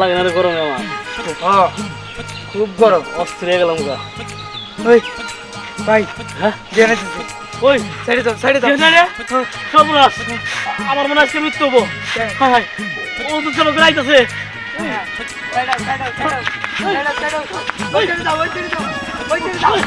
লাগে না রে গরমে আমার খুব গরম অস্থির হয়ে গেলাম গা ওই ভাই হ্যাঁ জেনে দিছি ওই সাইডে দাও সাইডে দাও কি হলো রে? সর্বনাশ আমার মনে হয় আজকে মৃত্যু হব হায় হায় ও তো চলো আইতাছে সামনে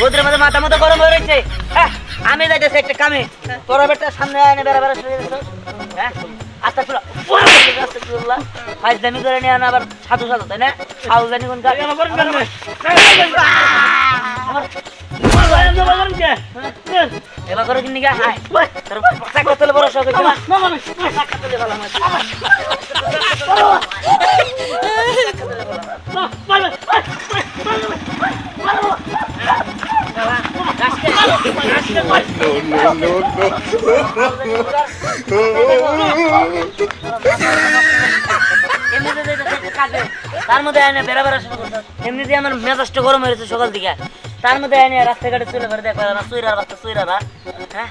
রোদের মধ্যে মাথা মতো গরম হয়ে রয়েছে আমি যাইতেছি একটা কামে তোরা বেটা সামনে এনে বেড়া বেড়া হ্যাঁ আচ্ছা চলো ফাইজলামি করে নিয়ে আবার সাধু সাধু তাই না সাধু জানি কোন এবার করে কিনি গা হায়? তোর বড় শখ হয়েছে তার মধ্যে এনে বেড়া বেড়া শুরু এমনিতে আমার মেজাজটা গরম হয়েছে সকাল থেকে তার মধ্যে এনে রাস্তাঘাটে চলে বেড়ে দেখো না সুইরার বাচ্চা সুইরারা হ্যাঁ?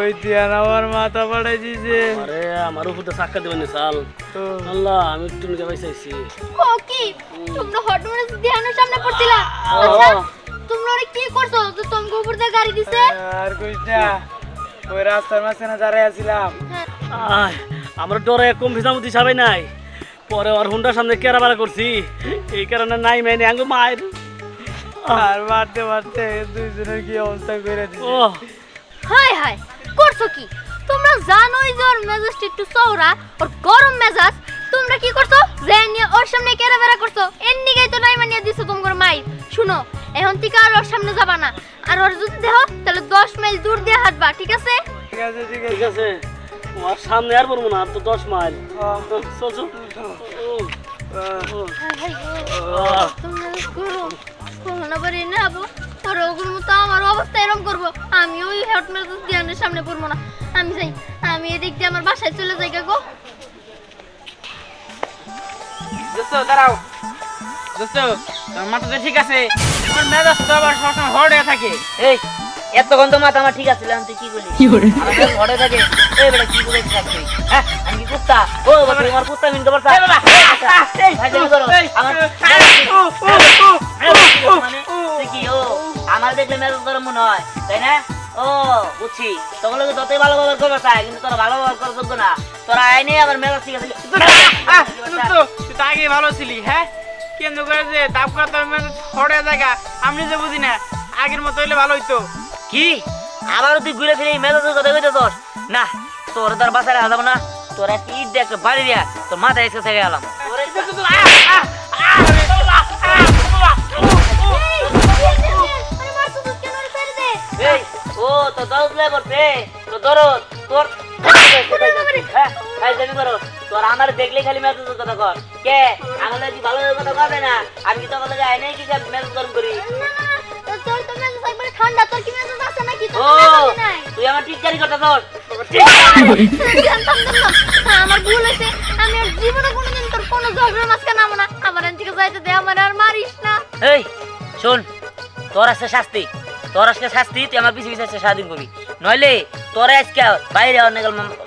ওই দিয়ে আমার মাথা ফাড়াই দিছে আরে আমার উপরে সাক্ষা দেবেন সাল। তো। আল্লাহ আমি একটু নিতে পাইছি ও কি? তোমরা হটমনে ধ্যানের সামনে পড়ছিলা? আচ্ছা তোমরা ওরে কি করছ? তো তোমাকে উপর দিয়ে গাড়ি দিছে? আর না ওই রাস্তার মাঝখানে দাঁড়াই আছিলাম। হ্যাঁ। আয়, আমরা ডরে কম ভিসামতি সবাই নাই। পরে ওর হুন্ডার সামনে কেরা বেড়া করছি। এই কারণে নাই মেনে আঙ্গু মায়ের। আর মারতে মারতে দুইজনের কি অবস্থা করে দিছে? করছ কি? তোমরা জানোই যে ওর মেজাজটা একটু চওড়া ওর গরম মেজাজ। তোমরা কি করছ? যে নিয়ে ওর সামনে কেরা বেড়া করছ। এর নিগাই তো নাই মানিয়ে দিছো তোমার মাই শুনো এখন থেকে আর ওর সামনে যাবা না। আর ওর যদি তাহলে দশ মাইল দূর দিয়ে হাঁটবা ঠিক আছে? ঠিক আছে ঠিক আছে তোমার সামনে আর বলব না আর তো দশ মাইল। চল চল তোমরা বাড়ি না আবো। পরে ওগুলোর মতো আমার অবস্থা এরকম করব। মেজাজ সামনে পড়ব না। আমি যাই আমি এদিক দিয়ে আমার বাসায় চলে যাই গো। দোস্ত দাঁড়াও। দোস্ত তোমার মাথা তো ঠিক আছে। তোমার মেজাজ তো আবার সবসময় হড়ে থাকে। এই এত গন্ধ মাথা আমার ঠিক আছে তুই কি বলি আমার ঘরে থাকে। এই বেটা কি বলে থাকছিস হ্যাঁ আমি কি কুত্তা? ও বাবা তোমার কুত্তা মিনতে পারছা ফাইজলামি করো আমার তুই কি ও আমার দেখলে মেজাজ গরম মনে হয় তাই না? ও বুঝছি। তখন লোক যতই ভালো ব্যবহার করবে চাই কিন্তু তোরা ভালো ব্যবহার করার যোগ্য না। তোরা আইনে আবার মেজাজ ঠিক আছে তুই তো আগে ভালো ছিলি হ্যাঁ? কেন্দ্র করে যে তাপ করা তোর মেজাজ হড়ে জায়গা আমি যে বুঝি না। আগের মতো হইলে ভালো হইতো। কি? আবার তুই ঘুরে ফিরে মেজাজের কথা কইতে তোর? না তোর তার বাসায় রাখা না। তোর দিয়ে একটা বাড়ি দিয়া তোর মাথায় এসে গেলাম। তোর তো দরদ লে করতে। তো দরদ তোর হ্যাঁ করো তোর আমার দেখলে খালি মেজাজের কথা কর কে? আমার কি ভালো কথা কবে না। আমি কি তোর লাগে আইনাই কি করি? ঠান্ডা। তোর কি মেজাজ আছে নাকি? তো নাই। তুই আমার তোর আমার ভুল হয়েছে। আমি আর জীবনে কোনোদিন তোর কোনো ঝগড়ার মাঝখানে নামো না। আমার এখান থেকে যাইতে দে আমার আর মারিস না। এই শোন তোর আছে শাস্তি। তোর আজকে শাস্তি তুই আমার পিছিয়ে পিছিয়ে সারাদিন করবি নইলে তোর আজকে বাইরে অনেক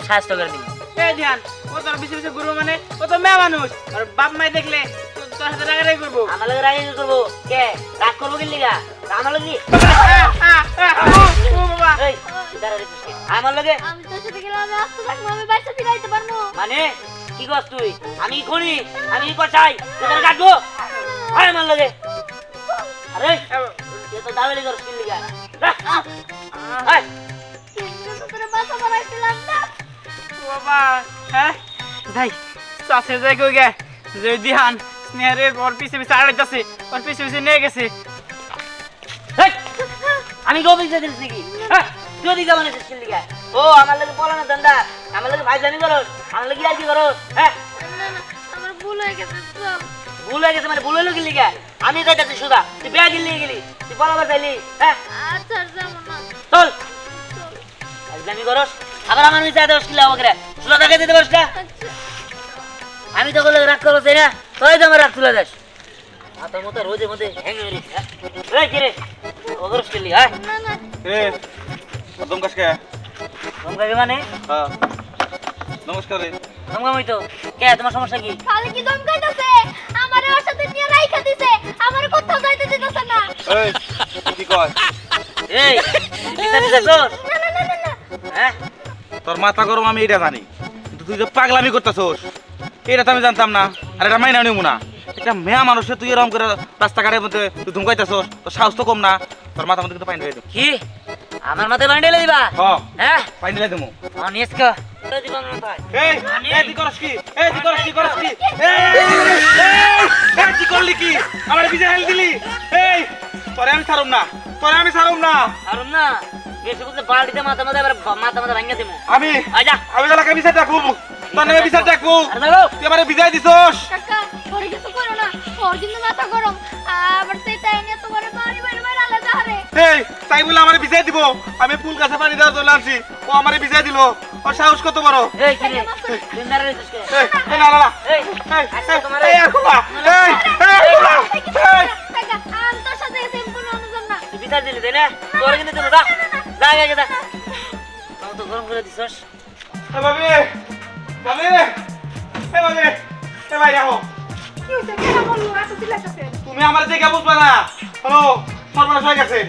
শাস্তি করে দিবি। এই ধ্যান ও তোর বেশি বেশি ঘুরবো মানে? ও তো মেয়ে মানুষ আর বাপ মাই দেখলে তোর সাথে রাগারাগি করব। আমার লগে রাগ করব। কে? রাগ করব কি লিগা? আমার লগে? ও বাবা। এই দাঁড়া রে তুই। আমার লগে? আমি তোর সাথে গেলে আমি আসতে থাকব আমি বাইসা ফিরাইতে পারব। মানে? কি করছ তুই? আমি কি করি আমি কি করছাই? তোদের কাটবো? আমার লগে। আরে তুই তো কি লিগা হ্যাঁ? যাই চাষে যাই কই গে? যে দিহান স্নেহারে ওর পিছে পিছে আড়াই যাচ্ছে ওর পিছে পিছে নিয়ে গেছে। এই, আমি হ্যাঁ? তুই ওদিকে মানে কি লিগা ও আমার লগে বলো না দান্দা আমার লগে ভাইজানি করস আমার লগে আর কি করস হ্যাঁ? আমার ভুল হয়ে গেছে ভুল হয়ে গেছে মানে ভুল হলো লিগা আমি যাইতাছি সুদা তুই বেয়া গিলি গেলি। তুই বরাবর চাইলি হ্যাঁ? আচ্ছা চল। ভাইজানি করস? আবার আমার মিশে দশ কিলো আমাকে সুদা দেখে দিতে পারস না আচ্ছা। আমি তো বলে রাগ করো তাই না? তোই তো আমার রাগ তুলে দেস। মাথার মতো রোজের মধ্যে হ্যাঙ্গে বেরিস হ্যাঁ? কি রে? ওগরস খেলি হ্যাঁ? এ কে? মানে? হ্যাঁ। নমস্কার রে। তোমাকে তো। কে তোমার সমস্যা কি? খালি কি ধমকাইতেছে এই কি কয় এই তোর হ্যাঁ মাথা গরম আমি এটা জানি কিন্তু তুই যে পাগলামি করতেছোস এটা তো আমি জানতাম না আর এটা মাইনা নিব না এটা মেয়া মানুষে তুই এরকম করে রাস্তাঘাটের মধ্যে তুই ধুমকাইতেছোস তোর সাহস তো কম না তোর মাথা মধ্যে কিন্তু পানি ঢেলে দেবো কি আমার মাথায় বান্ডে দিবা হ্যাঁ পানি ঢেলে দেবো অনেস কা দিবা আমার মাথায় এই এই তুই করস কি এই তুই করস কি করস কি এই তুই করলি কি আমার বিজয় হেল দিলি তোরে আমি ছাড়ুম না তোরে আমি ছাড়ুম না। আর না? বেশি বলতে বাড়িতে মাথা মাথা এবার মাথা মাথা ভাঙিয়ে দেবো আমি আয় যা। আমি এলাকায় বিচার ডাকবো তোর নামে বিচার ডাকবো তুই আমারে বিজয় দিছস। কাকা ওর কিছু করো না। ওর কিন্তু মাথা গরম। আবার সেই তাই নিয়ে তোমার বাড়ি বাড়ি বাড়ি আলাদা হারে এই তাই বলে আমারে বিজয় দিব। আমি ফুল গাছে পানি দেওয়ার জন্য আনছি। ও আমারে বিজয় দিল। ওর সাহস কত বড়? এই কি রে দিছিস কে? এই এই না না এই এই আচ্ছা, তোমার এই খোলা। এই এই খোলা। এই বিচার দিলি তাই না তোর কিন্তু আগে যা তাও তো গরম করে দিছস ভাই তুমি আমার দেখে বুঝবা না হ্যালো সর্বনাশ হয়ে গেছে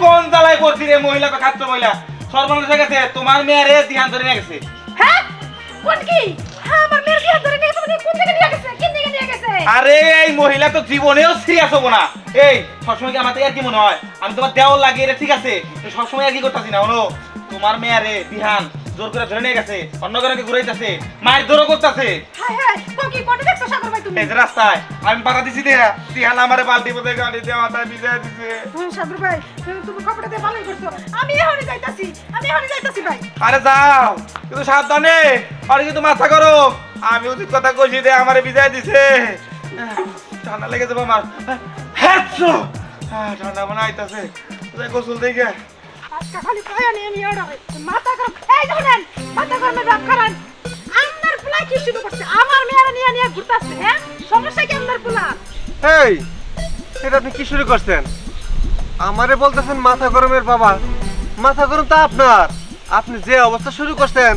কোন জ্বালায় করছি রে মহিলা বা মহিলা সর্বনাশ গেছে তোমার মেয়েরে ধ্যান গেছে আরে এই মহিলা তো জীবনেও সিরিয়াস হব না। এই সবসময় কি আমার আর কি মনে হয়? আমি তোমার দেওয়াল লাগিয়ে রে ঠিক আছে? সবসময় আর কি করতেছি না হলো তোমার মেয়ে রে বিহান জোর করে ধরে নিয়ে গেছে। অন্য কারণে ঘুরাইতেছে? মায়ের জোরও করতেছে। তো কি কোন দেখছ সাগর ভাই তুমি? এই রাস্তায় আমি পাতা দিছি দে বিহান আমারে বালতি মধ্যে গাড়ি দেওয়া তাই বিজয় দিছে। হুম, সাগর ভাই তুমি তুমি কপড়া দিয়ে ভালোই করছ। আমি এখনই যাইতাছি আমি এখনই যাইতাছি ভাই। আরে যাও কিন্তু সাবধানে আর কিন্তু মাথা গরম। আমি উচিত কথা কইছি দে আমারে বিজয় দিছে। ঠান্ডা লেগে যাবে আমার। হ্যাঁ ঠান্ডা মনে আইতাছে গোসল দেখে? আজকে খালি পায়া নিয়ে মাথা গরম। এই মাথা গরমে করেন আমার পোলা কি শুরু করছে? আমার মেয়েরা নিয়ে নিয়ে ঘুরতাছে হ্যাঁ? সমস্যা কি আমার পোলা এই এটা আপনি কি শুরু করছেন? আমারে বলতেছেন মাথা গরমের বাবা। মাথা গরম তো আপনার। আপনি যে অবস্থা শুরু করছেন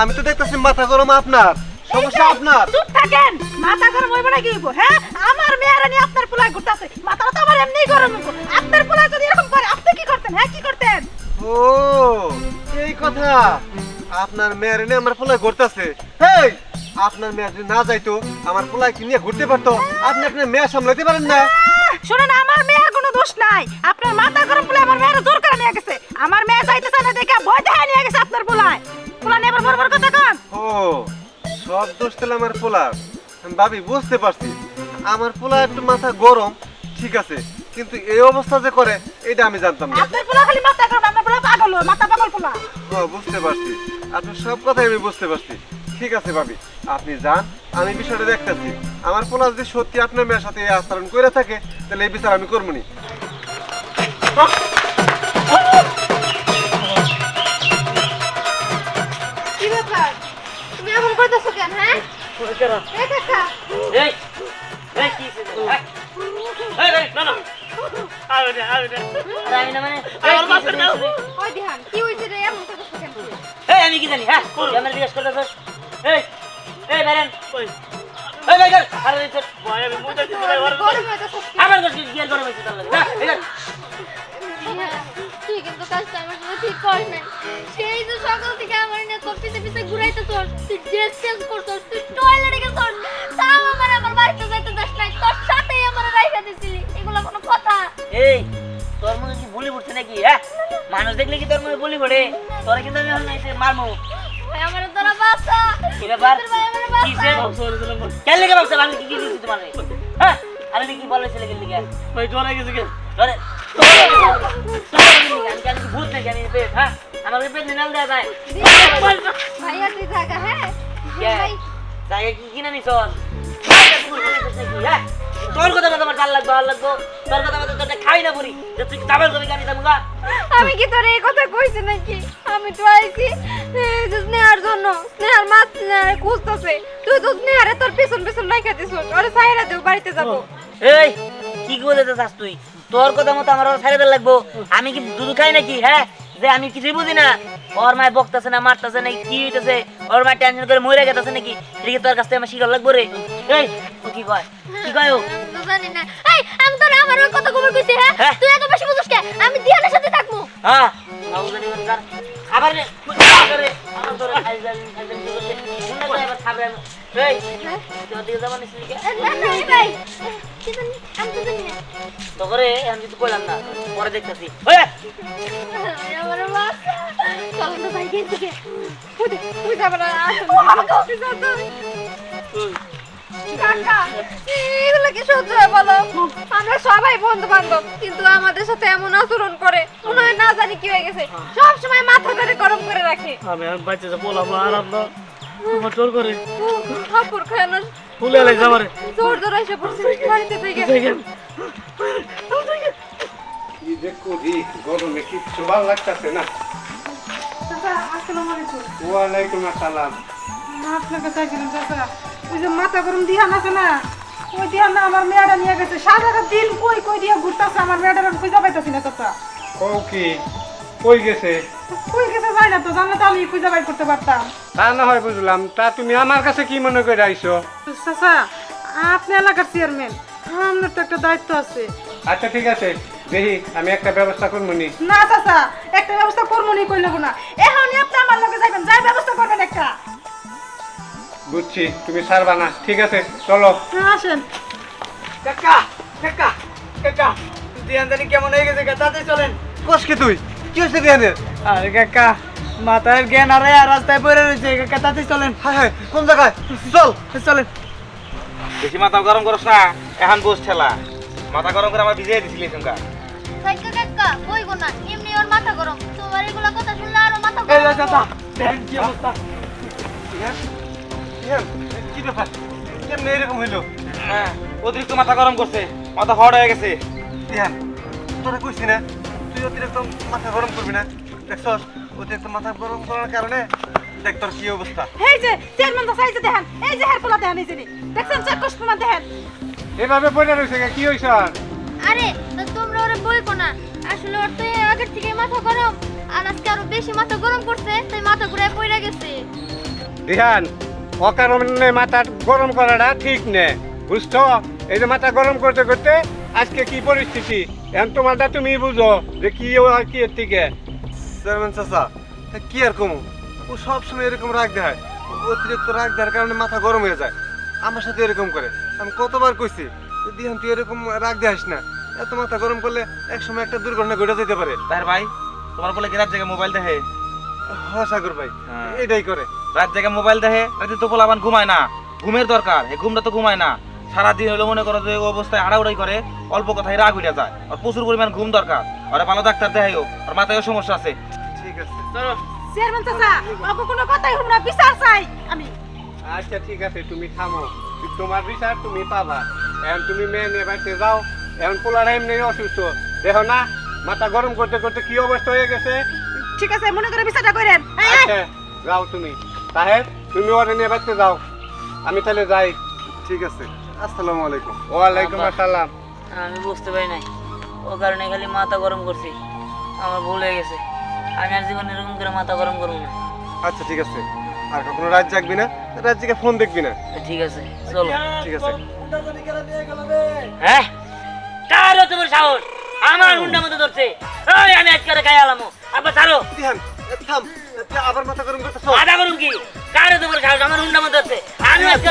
আমি তো দেখতেছি মাথা গরম আপনার। সমস্যা আপনার? চুপ থাকেন। মাথা গরম হইব না কি হইব হ্যাঁ? আমার মেয়েরা নিয়ে আপনার পোলা ঘুরতাছে মাথা তো আমার এমনি গরম হইব। আপনার পোলা যদি এরকম করে আপনি কি করতেন হ্যাঁ কি করতেন? ও এই কথা। আপনার মেয়ের নিয়ে আমার পোলায় ঘুরতেছে আপনার মেয়ে যদি না যাইতো আমার পোলায় কি নিয়ে ঘুরতে পারতো? আপনি আপনার মেয়ে সামলাতে পারেন না। শুনুন আমার মেয়ের কোনো দোষ নাই। আপনার মাথা গরম দোষ তাহলে আমার পোলার ভাবি বুঝতে পারছি। আমার পোলা একটু মাথা গরম ঠিক আছে। কিন্তু এই অবস্থা যে করে এটা আমি জানতাম না। আপনার পোলা খালি মাথা গরম আপনার পোলা পাগল মাথা পাগল পোলা। ও বুঝতে পারছি। আপনার সব কথাই আমি বুঝতে পারছি। ঠিক আছে ভাবি। আপনি যান আমি বিষয়টা দেখতেছি। আমার পোলা যদি সত্যি আপনার মেয়ের সাথে এই আচরণ করে থাকে তাহলে এই বিচার আমি করব নি। করতেছো কেন হ্যাঁ? এই কাকা। এই এই কি এই এই না না। আরে আরে আরে আমি না মানে আমার বাপ না ওই দিহান কি হইছে রে? এমন করতেছো কেন? এই আমি কি জানি? হ্যাঁ ক্যামেরা জিজ্ঞেস করতেছ এই এই বেরেন কই এই ভাই গেল আরে এই ভাই আমি মুজা দিতে ভাই ওর আবার গেল গিয়ার গরম হইছে তার লাগে না এই কি কিন্তু কাজটা আমার ঠিক করে না সকাল থেকে আমার নিয়ে তোর পিছে পিছে ঘুরাইতে তোর তুই ড্রেস চেঞ্জ করছস তুই টয়লেটে গেছস তাও আমার আমার বাড়িতে যাইতে দাস নাই তোর সাথেই আমার রাইখা দিছিলি এগুলো কোনো কথা এই তোর মধ্যে কি বুলি পড়ছে নাকি হ্যাঁ মানুষ দেখলে কি তোর মধ্যে বুলি পড়ে তোরা কিন্তু আমি এসে মারমু ভাই আমার তোরা বাসা কি ব্যাপার বাসা কিসে। কেন লেগে ভাবছে আমি কি কি দিচ্ছি তোমার হ্যাঁ আমি কি বলেছি লেগে লেগে ভাই ডরে গেছে কে ধরে আমি জানি কি ভূত নাকি আমি হ্যাঁ আমার পেট নিলাম দেয় ভাই ভাইয়া তুই থাকা হ্যাঁ কে? কিনা নিছ তোর কথা মতো আমার লাগবো আর লাগবো তোর কথা মতো তোরটা খাই না পুরি যে তুই চাবেল কবি আমি কি তোর এই কথা কইছি নাকি? আমি তো আইছি স্নেহার জন্য স্নেহার মা স্নেহারে খুঁজতেছে। তুই তো স্নেহারে তোর পেছন পেছন লাইকা দিছ ওরে সাইরা দেও বাড়িতে যাব। এই কি করে চাস তুই? তোর কথা মতো আমার সাইড লাগবো। আমি কি দুধ খাই নাকি হ্যাঁ? যে আমি কিছুই বুঝি না। ওর মায় বকতেছে না মারতেছে না কি হইতেছে? ওর মায় টেনশন করে মরে গেতেছে নাকি? এটা কি তোর কাছ থেকে আমার শিকার লাগবো রে? এই ও কি কয়? কি কয় ও? জানি না। এই আমি তোর আমার কথা খবর কইছি হ্যাঁ? হ্যাঁ? তুই এত বেশি বুঝছিস কে? আমি দিয়ানের সাথে থাকব। হ্যাঁ। বাবু জানি বলকার খাবার রে খাবার রে। আমার তোর খাই যাবি খাই যাবি কি করতে শুননা তো এবার খাবার এই তোর দিকে যাবানি সিলিকে এ, না ভাই। আমি তো কইলাম না পরে দেখতেছি আমার হয় সবাই বন্ধু বান্ধব কিন্তু আমাদের সাথে এমন আচরণ করে মনে হয় না জানি কি হয়ে গেছে সব সময় মাথা ধরে গরম করে রাখে আমি আর বাচ্চা যা বললাম না আমার করে থাপ্পড় খায়ানোর ফুলে লাগছে আমারে জোর জোর এসে পড়ছে বাড়িতে থেকে। কি যে করি গরমে কিচ্ছু ভালো লাগতেছে না। আসসালামু আলাইকুম। ওয়ালাইকুম আসসালাম। আপনার কাছে চাচা। ওই যে মাথা গরম দিহান আছে না ওই দিহান না আমার মেয়েটা নিয়ে গেছে। সারাটা দিন কই কই দিয়ে ঘুরতেছে আমার মেয়েটার আমি খুঁজে পাইতেছি না চাচা। কও কি কই গেছে? কই গেছে যায় না তো জানলে তো আমি খুঁজে বাই করতে পারতাম। তা না হয় বুঝলাম। তা তুমি আমার কাছে কি মনে করে আইছো? চাচা আপনি এলাকার চেয়ারম্যান। আপনার তো একটা দায়িত্ব আছে। আচ্ছা ঠিক আছে। দেখি আমি একটা ব্যবস্থা করব নি। না চাচা একটা ব্যবস্থা করব নি কইলে না। এখনই আপনি আমার লগে যাবেন যাই ব্যবস্থা করবেন একটা। বুঝছি তুমি ছাড়বা না। ঠিক আছে চলো। হ্যাঁ, আসেন। কাকা কাকা কাকা ধ্যান জানি কেমন হয়ে গেছে তাতে চলেন। কসকে তুই? কি হয়েছে ধ্যানের আরে কাকা মাথার জ্ঞান আরে আর রাস্তায় পড়ে রয়েছে কাকা তাতে চলেন। হ্যাঁ হ্যাঁ কোন জায়গায়? চল চলেন। বেশি মাথা গরম করছ না এখন বস ঠেলা। মাথা গরম করে আমার ভিজিয়ে দিছিলি এখানকার। কাকা কাকা কই গো না? এমনি ওর মাথা গরম। তোমার এগুলা কথা শুনলে আরও মাথা এই গরম যে চাচা দেখেন কি অবস্থা। কি ব্যাপার? কেমনে এরকম হইল। হ্যাঁ অতিরিক্ত মাথা গরম করছে মাথা হট হয়ে গেছে। ধ্যান তোরা কইছি না তুই অতিরিক্ত মাথা গরম করবি না। দেখছস? অতিরিক্ত মাথা গরম করার কারণে দেখ কি অবস্থা। এই যে চেয়ারম্যান তো চাইছে দেখেন এই যে হেয়ার পোলা দেখেন এই যে দেখছেন চেক কষ্ট দেখেন। এভাবে পড়ে রয়েছে কি? হয়েছে আর? আরে তো তোমরা ওরে বইকো না। আসলে ওর তো এই থেকে মাথা গরম আর আজকে আরও বেশি মাথা গরম করছে তাই মাথা ঘুরে পড়ে গেছে। ধ্যান অকারণে মাথা গরম করাটা ঠিক নে। বুঝছ? এই যে মাথা গরম করতে করতে আজকে কি পরিস্থিতি? এখন তোমারটা তুমি বুঝো যে কি কি থেকে। চেয়ারম্যান চাচা কি আর কমু? ও সবসময় এরকম রাগ দেয় অতিরিক্ত রাগ দেওয়ার কারণে মাথা গরম হয়ে যায়। আমার সাথে এরকম করে। আমি কতবার কইছি দিহান তুই এরকম রাগ দেখাস না। এত মাথা গরম করলে একসময় একটা দুর্ঘটনা ঘটে যেতে পারে। তার ভাই তোমার বলে কি রাত জায়গায় মোবাইল দেখে? হ্যাঁ সাগর ভাই হ্যাঁ। এটাই করে। রাত জায়গায় মোবাইল দেখে রাতে তো বলে আবার ঘুমায় না। ঘুমের দরকার ঘুমটা তো ঘুমায় না। সারাদিন হলো মনে করো যে অবস্থায় আড়াউড়াই করে অল্প কথায় রাগ উঠে যায়। আর প্রচুর পরিমাণ ঘুম দরকার। আর ভালো ডাক্তার দেখাই হোক আর মাথায় সমস্যা আছে। ঠিক আছে। চেয়ারম্যান চাচা কোনো কথাই শুন না বিচার চাই আমি। আচ্ছা ঠিক আছে তুমি থামো। তোমার বিচার তুমি পাবা। এখন তুমি মেয়ে নিয়ে যাও। এখন পোলার এমনি অসুস্থ। দেখো না মাথা গরম করতে করতে কি অবস্থা হয়ে গেছে? ঠিক আছে মনে করে বিচারটা করেন। এই। আচ্ছা যাও তুমি। সাহেব তুমি ওরে নিয়ে বাড়িতে যাও। আমি তাহলে যাই। ঠিক আছে। আসসালামু আলাইকুম। ওয়ালাইকুম আসসালাম। আমি বুঝতে পারি নাই। ও কারণে খালি মাথা গরম করছি। আমার ভুল হয়ে গেছে। আমি আর জীবনে এরকম করে মাথা গরম করব না। আচ্ছা ঠিক আছে। আর কখনো রাত জাগবি না? রাত জেগে ফোন দেখবি না? ঠিক আছে চলো। ঠিক আছে। হ্যাঁ? কার তোমার সাহস? আমার হুন্ডা মতো ধরছে। ওই আমি আজকে গায়ে আলামো। আবার ছাড়ো। থাম আবার মাথা গরম করতেছ? আদা করুন কি? কার তোমার সাহস? আমার হুন্ডা মতো ধরছে। আমি আজকে।